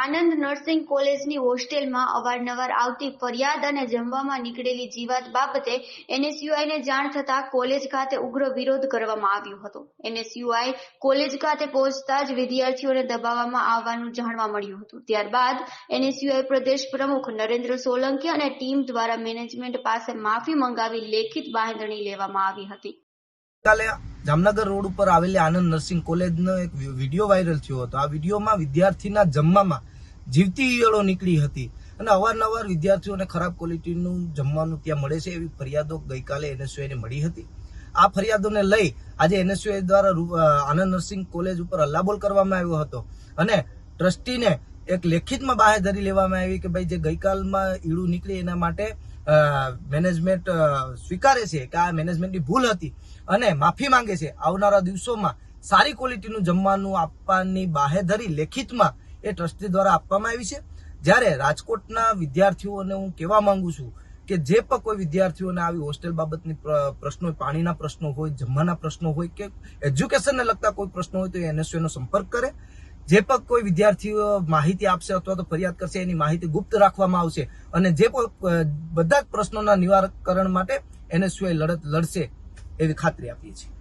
આનંદ nursing કોલેજની હોસ્ટેલમાં અવારનવાર આવતી ફરિયાદ અને જમવામાં નીકળેલી જીવાત બાબતે એનએસયુઆઈને જાણ થતાં કોલેજ ખાતે ઉગ્ર વિરોધ કરવામાં આવ્યો હતો. એનએસયુઆઈ કોલેજ ખાતે પહોંચતા જ વિદ્યાર્થીઓને દબાવવામાં આવવાનું જાણવા મળ્યું હતું. ત્યારબાદ એનએસયુઆઈ પ્રદેશ પ્રમુખ નરેન્દ્ર સોલંકી અને ટીમ દ્વારા મેનેજમેન્ટ પાસે માફી મંગાવી લેખિત બાંધણી લેવામાં આવી હતી. જામનગર રોડ ઉપર આવેલી આનંદ નર્સિંગ કોલેજનો એક વીડિયો વાયરલ થયો હતો. આ વિડીયોમાં વિદ્યાર્થીના જમવામાં જીવતી ઈયળો નીકળી હતી અને અવારનવાર વિદ્યાર્થીઓને ખરાબ ક્વોલિટીનું જમવાનું ત્યાં મળે છે એવી ફરિયાદો ગઈકાલે એનએસયુઆઈને મળી હતી. આ ફરિયાદોને લઈ આજે એનએસયુએ દ્વારા આનંદ નર્સિંગ કોલેજ ઉપર હલ્લાબોલ કરવામાં આવ્યો હતો અને ટ્રસ્ટીને એક લેખિતમાં બાહેધરી લેવામાં આવી કે ભાઈ જે ગઈકાલમાં ઈળું નીકળી એના માટે મેનેજમેન્ટ સ્વીકારે છે કે આ મેનેજમેન્ટની ભૂલ હતી અને માફી માંગે છે. આવનારા દિવસોમાં સારી ક્વોલિટીનું જમવાનું આપવાની બાહેધરી લેખિતમાં એ ટ્રસ્ટી દ્વારા આપવામાં આવી છે. જ્યારે રાજકોટના વિદ્યાર્થીઓને હું કહેવા માંગુ છું કે જે પણ કોઈ વિદ્યાર્થીઓને આવી હોસ્ટેલ બાબતની પ્રશ્નો પાણીના પ્રશ્નો હોય, જમવાના પ્રશ્નો હોય કે એજ્યુકેશનને લગતા કોઈ પ્રશ્નો હોય તો એ NSU સંપર્ક કરે. જે પણ કોઈ વિદ્યાર્થીઓ માહિતી આપશે અથવા તો ફરિયાદ કરશે, એની માહિતી ગુપ્ત રાખવામાં આવશે અને જે પણ બધા જ પ્રશ્નોના નિવારણ માટે એનએસયુઆઈ લડત લડશે એવી ખાતરી આપીએ છીએ.